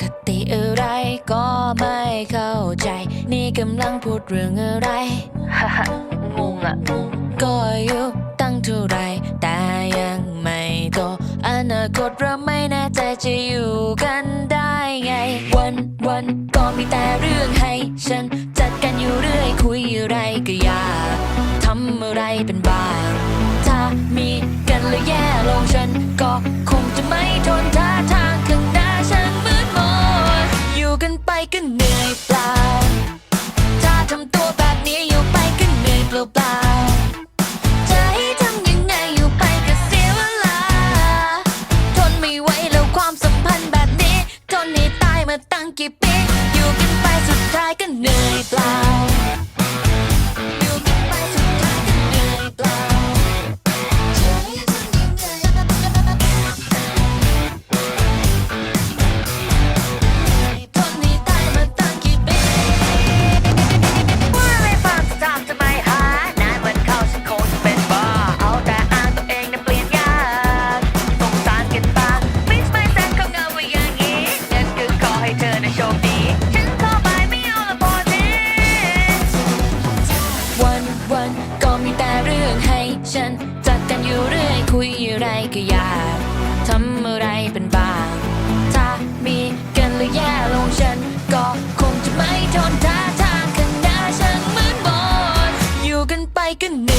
คติอะไรก็ไม่เข้าใจ นี่กำลังพูดเรื่องอะไรฮ่าฮ่างงอะก็อายุตั้งเท่าไหรแต่ยังไม่โตอนาคตเราไม่แน่ใจจะอยู่กันได้ไง วันวันก็มีแต่เรื่องให้ ฉันจัดกันอยู่เรื่อยคุยอะไรก็อยากทำอะไรเป็นบ้าง ถ้ามีกันแล้วแย่ลงฉันก็คง ก็เหนื่อยเปล่า ถ้าทำตัวแบบนี้อยู่ไปก็เหนื่อยเปล่าๆจะให้ทำยังไงอยู่ไปก็เสียเวลา ทนไม่ไหวแล้วความสัมพันธ์แบบนี้ ทนให้ตายมาตั้งกี่ปี อยู่กันไปสุดท้ายก็เหนื่อยเปล่า ฉันจัดกันอยู่เรื่อยคุยอะไรก็อยากทำอะไรเป็นบ้างถ้ามีกันแล้วแย่ลงฉันก็คงจะไม่ทนท่าทางขนางหน้าฉันเหมือนบอดอยู่กันไปกัน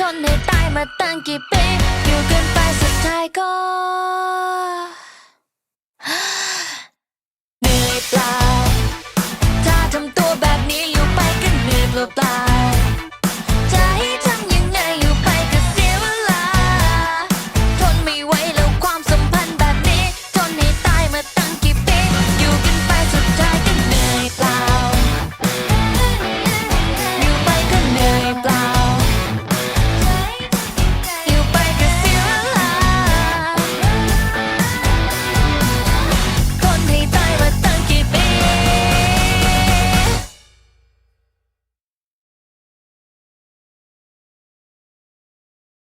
ทนให้ตายมาตั้งกี่ปีอยู่กัน